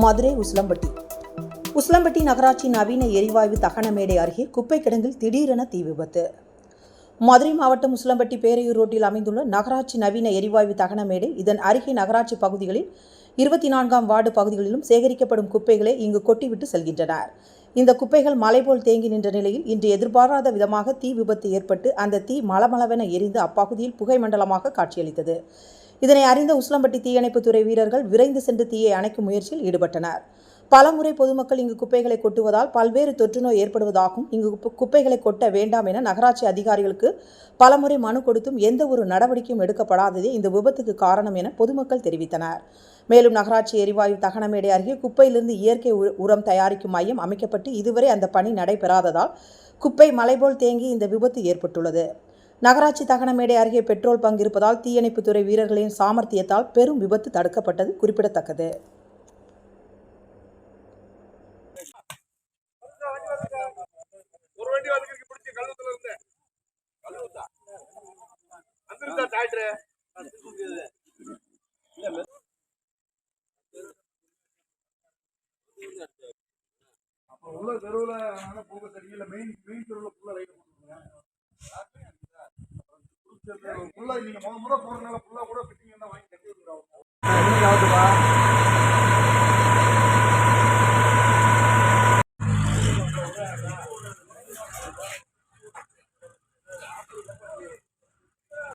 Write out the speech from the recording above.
மதுரை உசிலம்பட்டி. உசிலம்பட்டி நகராட்சி நவீன எரிவாயு தகன மேடை அருகே குப்பை கிடங்கில் திடீரென தீ விபத்து. மதுரை மாவட்டம் உசிலம்பட்டி பேரையூர் ரோட்டில் அமைந்துள்ள நகராட்சி நவீன எரிவாயு தகன மேடை இதன் அருகே நகராட்சி பகுதிகளில் இருபத்தி நான்காம் வார்டு பகுதிகளிலும் சேகரிக்கப்படும் குப்பைகளை இங்கு கொட்டிவிட்டு செல்கின்றனர். இந்த குப்பைகள் மலை போல் தேங்கி நின்ற நிலையில் இன்று எதிர்பாராத விதமாக தீ விபத்து ஏற்பட்டு அந்த தீ மளமளவென எரிந்து அப்பகுதியில் புகை மண்டலமாக காட்சியளித்தது. இதனை அறிந்த உசிலம்பட்டி தீயணைப்புத்துறை வீரர்கள் விரைந்து சென்று தீயை அணைக்கும் முயற்சியில் ஈடுபட்டனர். பலமுறை பொதுமக்கள் இங்கு குப்பைகளை கொட்டுவதால் பல்வேறு தொற்றுநோய் ஏற்படுவதாகவும் இங்கு குப்பைகளை கொட்ட வேண்டாம் என நகராட்சி அதிகாரிகளுக்கு பலமுறை மனு கொடுத்தும் எந்த ஒரு நடவடிக்கையும் எடுக்கப்படாததே இந்த விபத்துக்கு காரணம் என பொதுமக்கள் தெரிவித்தனர். மேலும் நகராட்சி எரிவாயு தகனமேடை அருகே குப்பையிலிருந்து இயற்கை உ- உரம் தயாரிக்கும் மையம் அமைக்கப்பட்டு இதுவரை அந்த பணி நடைபெறாததால் குப்பை மலைபோல் தேங்கி இந்த விபத்து ஏற்பட்டுள்ளது. நகராட்சி தகனமேடை அருகே பெட்ரோல் பங்கு இருப்பதால் தீயணைப்புத்துறை வீரர்களின் சாமர்த்தியத்தால் பெரும் விபத்து தடுக்கப்பட்டது குறிப்பிடத்தக்கது. கல்லூத்தா வந்துருந்தா டாக்டர். அப்புறம் உள்ள தெருவில் அதனால போக சரியில்லை மெயின் மெயின் தெருவுல ஃபுல்லா லைட் போட்டுருங்க ஃபுல்லாக நீங்கள் முத முறை போறதுனால ஃபுல்லாக கூட ஃபிட்டிங் என்ன வாங்கி கட்டி